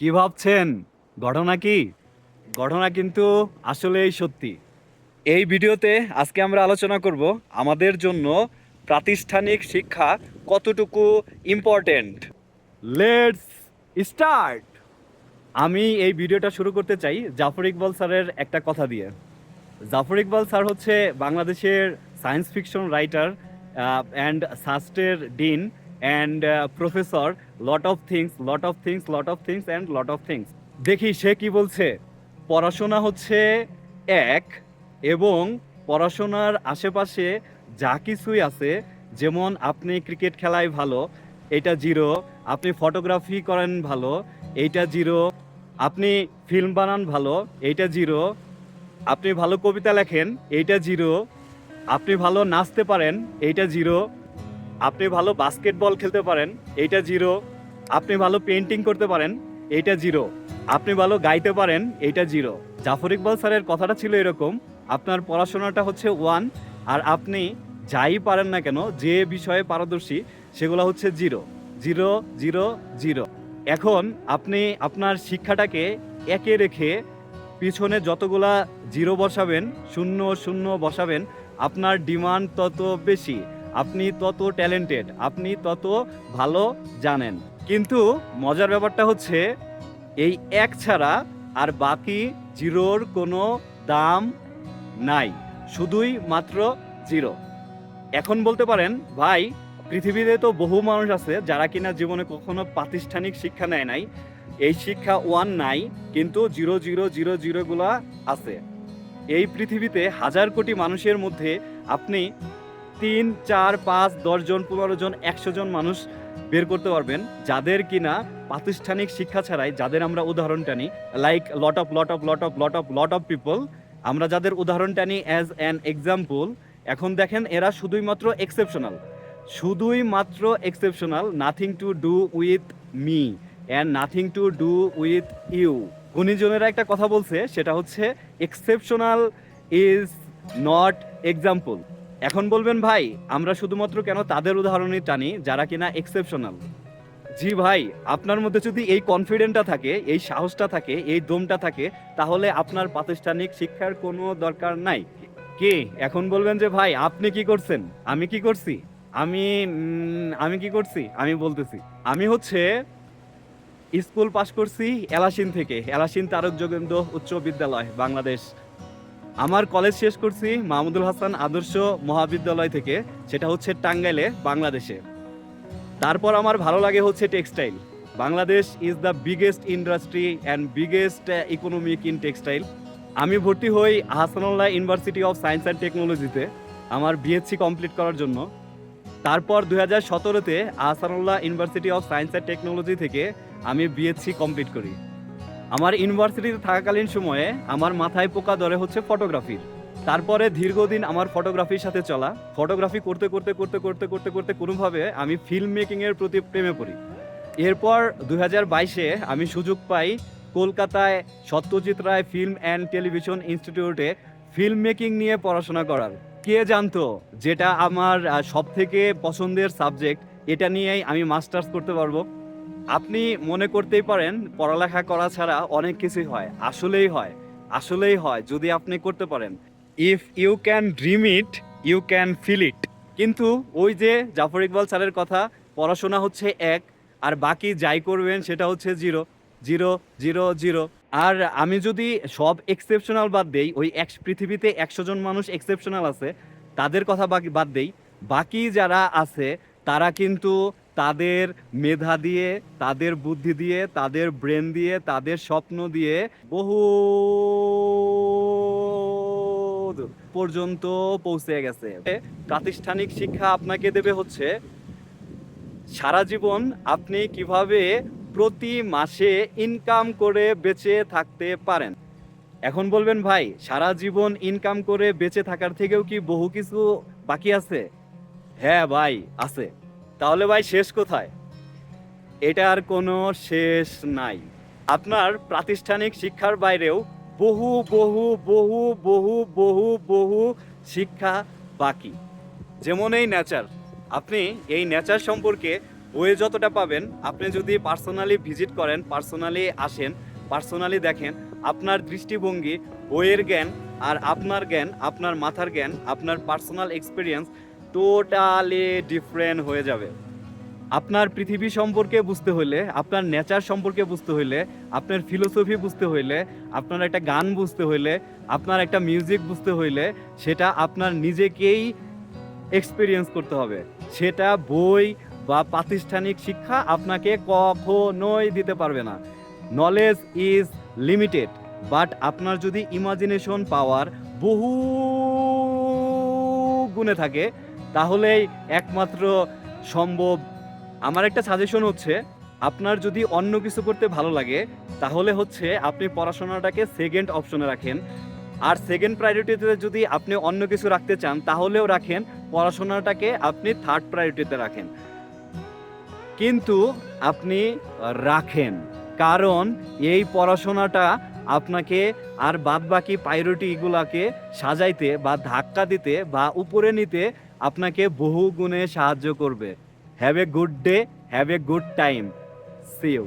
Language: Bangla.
কি ভাবছেন? ঘটনা কি? ঘটনা কিন্তু আসলেই সত্যি। এই ভিডিওতে আজকে আমরা আলোচনা করব আমাদের জন্য প্রাতিষ্ঠানিক শিক্ষা কতটুকু ইম্পর্টেন্ট লেটস স্টার্ট আমি এই ভিডিওটা শুরু করতে চাই জাফর ইকবাল স্যারের একটা কথা দিয়ে। জাফর ইকবাল স্যার হচ্ছে বাংলাদেশের science fiction writer and সাস্টের dean and professor lot of things lot of things lot of things and lot of things দেখি সে কি বলছে? পড়াশোনা হচ্ছে এক এবং পড়াশোনার আশেপাশে যা কিছুই আছে, যেমন আপনি ক্রিকেট খেলায় ভালো, এটা জিরো, আপনি ফটোগ্রাফি করেন ভালো, এইটা জিরো, আপনি ফিল্ম বানান ভালো, এইটা জিরো, আপনি ভালো কবিতা লেখেন, এইটা জিরো, আপনি ভালো নাচতে পারেন, এইটা জিরো আপনি ভালো বাস্কেটবল খেলতে পারেন, এইটা জিরো আপনি ভালো পেন্টিং করতে পারেন, এইটা জিরো আপনি ভালো গাইতে পারেন, এইটা জিরো জাফর ইকবাল স্যারের কথাটা ছিল এরকম, আপনার পড়াশোনাটা হচ্ছে ওয়ান আর আপনি যাই পারেন না কেন, যে বিষয়ে পারদর্শী, সেগুলো হচ্ছে জিরো জিরো জিরো জিরো এখন আপনি আপনার শিক্ষাটাকে একে রেখে পিছনে যতগুলা জিরো বসাবেন, শূন্য শূন্য বসাবেন, আপনার ডিমান্ড তত বেশি। আপনি তত ট্যালেন্টেড আপনি তত ভালো জানেন। কিন্তু মজার ব্যাপারটা হচ্ছে, এই এক ছাড়া আর বাকি জিরোর কোনো দাম নাই, শুধুই মাত্র জিরো। এখন বলতে পারেন, ভাই, পৃথিবীতে তো বহু মানুষ আছে যারা কিনা জীবনে কখনো প্রাতিষ্ঠানিক শিক্ষা নেয় নাই, এই শিক্ষা ওয়ান নাই, কিন্তু জিরো জিরো জিরো, জিরোগুলা আছে। এই পৃথিবীতে হাজার কোটি মানুষের মধ্যে আপনি তিন, চার, পাঁচ দশজন পনেরো জন, একশো জন মানুষ বের করতে পারবেন। যাদের কিনা প্রাতিষ্ঠানিক শিক্ষা ছাড়াই, যাদের আমরা উদাহরণ টানি like lot of lot of lot of lot of lot of people আমরা যাদের উদাহরণ টানি অ্যাজ অ্যান এক্সাম্পল এখন দেখেন এরা শুধুই মাত্র এক্সেপশনাল শুধুই মাত্র exceptional nothing to do with me and nothing to do with you গুণীজনেরা একটা কথা বলছে, সেটা হচ্ছে এক্সেপশনাল ইজ নট এক্সাম্পল এখন বলবেন ভাই, আমরা শুধুমাত্র কেন তাদের উদাহরণই টানি যারা কিনা এক্সেপশনাল জি ভাই, আপনার মধ্যে যদি এই কনফিডেন্টটা থাকে, এই সাহসটা থাকে, এই দমটা থাকে, তাহলে আপনার প্রাতিষ্ঠানিক শিক্ষার কোনো দরকার নাই। কে? এখন বলবেন যে ভাই, আপনি কি করছেন? আমি কি করছি? আমি আমি কি করছি? আমি বলতেছি। আমি হচ্ছে স্কুল পাশ করছি এলাসিন থেকে। এলাসিন তারক যোগেন্দ্র উচ্চ বিদ্যালয়, বাংলাদেশ। আমার কলেজ শেষ করছি মাহমুদুল হাসান আদর্শ মহাবিদ্যালয় থেকে, সেটা হচ্ছে টাঙ্গাইলে, বাংলাদেশে। তারপর আমার ভালো লাগে হচ্ছে textile. Bangladesh is the biggest industry and biggest economic in textile আমি ভর্তি হই Ahsanullah University of Science and টেকনোলজিতে আমার বিএসসি কমপ্লিট করার জন্য। তারপর দু হাজার সতেরোতে Ahsanullah university of science and technology থেকে আমি বিএসসি কমপ্লিট করি। আমার ইউনিভার্সিটিতে থাকাকালীন সময়ে আমার মাথায় পোকা ধরে হচ্ছে ফটোগ্রাফির তারপরে দীর্ঘদিন আমার ফটোগ্রাফির সাথে চলা। ফটোগ্রাফি করতে করতে করতে করতে করতে করতে কোনোভাবে আমি ফিল্ম মেকিংয়ের প্রতি প্রেমে পড়ি। এরপর দুই হাজার বাইশে আমি সুযোগ পাই কলকাতায় Satyajit Ray film and television ইনস্টিটিউটে ফিল্ম মেকিং নিয়ে পড়াশোনা করার। কে জানতো যেটা আমার সবথেকে পছন্দের সাবজেক্ট এটা নিয়েই আমি মাস্টার্স করতে পারব? আপনি মনে করতেই পারেন, পড়ালেখা করা ছাড়া অনেক কিছুই হয়। আসলেই হয়। আসলেই হয়, যদি আপনি করতে পারেন। If you can dream it you can feel it কিন্তু ওই যে জাফর ইকবাল স্যারের কথা, পড়াশোনা হচ্ছে এক, আর বাকি যাই করবেন সেটা হচ্ছে জিরো। Zero zero zero. আর আমি যদি সব এক্সেপশনাল বাদ দেই, ওই এক পৃথিবীতে একশো জন মানুষ এক্সেপশনাল আছে, তাদের কথা বাদ দেই। বাকি যারা আছে, তারা কিন্তু তাদের মেধা দিয়ে, তাদের বুদ্ধি দিয়ে, তাদের ব্রেন দিয়ে, তাদের স্বপ্ন দিয়ে বহু পর্যন্ত পৌঁছে গেছে। প্রাতিষ্ঠানিক শিক্ষা আপনাকে দেবে হচ্ছে, সারা জীবন আপনি কীভাবে প্রতি মাসে ইনকাম করে বেঁচে থাকতে পারেন। এখন বলবেন, ভাই, সারা জীবন ইনকাম করে বেঁচে থাকার থেকেও কি বহু কিছু বাকি আছে? হ্যাঁ ভাই, আছে। তাহলে ভাই শেষ কোথায়? এটার কোনো শেষ নাই। আপনার প্রাতিষ্ঠানিক শিক্ষার বাইরেও বহু বহু বহু বহু বহু বহু শিক্ষা বাকি। যেমন এই নেচার আপনি এই নেচার সম্পর্কে ওয়ে যতটা পাবেন, আপনি যদি পার্সোনালি ভিজিট করেন পার্সোনালি আসেন পার্সোনালি দেখেন, আপনার দৃষ্টিভঙ্গি ওয়ের জ্ঞান আর আপনার জ্ঞান, আপনার মাথার জ্ঞান, আপনার পার্সোনাল এক্সপিরিয়েন্স টোটালি ডিফারেন্ট হয়ে যাবে। আপনার পৃথিবী সম্পর্কে বুঝতে হইলে, আপনার নেচার সম্পর্কে বুঝতে হইলে, আপনার ফিলোসফি বুঝতে হইলে, আপনার একটা গান বুঝতে হইলে, আপনার একটা মিউজিক বুঝতে হইলে, সেটা আপনার নিজেকেই এক্সপিরিয়েন্স করতে হবে। সেটা বই বা প্রাতিষ্ঠানিক শিক্ষা আপনাকে কখনোই দিতে পারবে না। নলেজ ইজ লিমিটেড বাট আপনার যদি ইমাজিনেশন পাওয়ার বহু গুণে থাকে তাহলেই একমাত্র সম্ভব। আমার একটা সাজেশন হচ্ছে, আপনার যদি অন্য কিছু করতে ভালো লাগে, তাহলে হচ্ছে আপনি পড়াশোনাটাকে সেকেন্ড অপশনে রাখেন। আর সেকেন্ড প্রায়োরিটিতে যদি আপনি অন্য কিছু রাখতে চান, তাহলেও রাখেন, পড়াশোনাটাকে আপনি থার্ড প্রায়োরিটিতে রাখেন। কিন্তু আপনি রাখেন, কারণ এই পড়াশোনাটা আপনাকে আর বাদ বাকি প্রায়োরিটিগুলোকে সাজাইতে বা ধাক্কা দিতে বা উপরে নিতে আপনাকে বহু গুণে সাহায্য করবে। Have a good day have a good time see you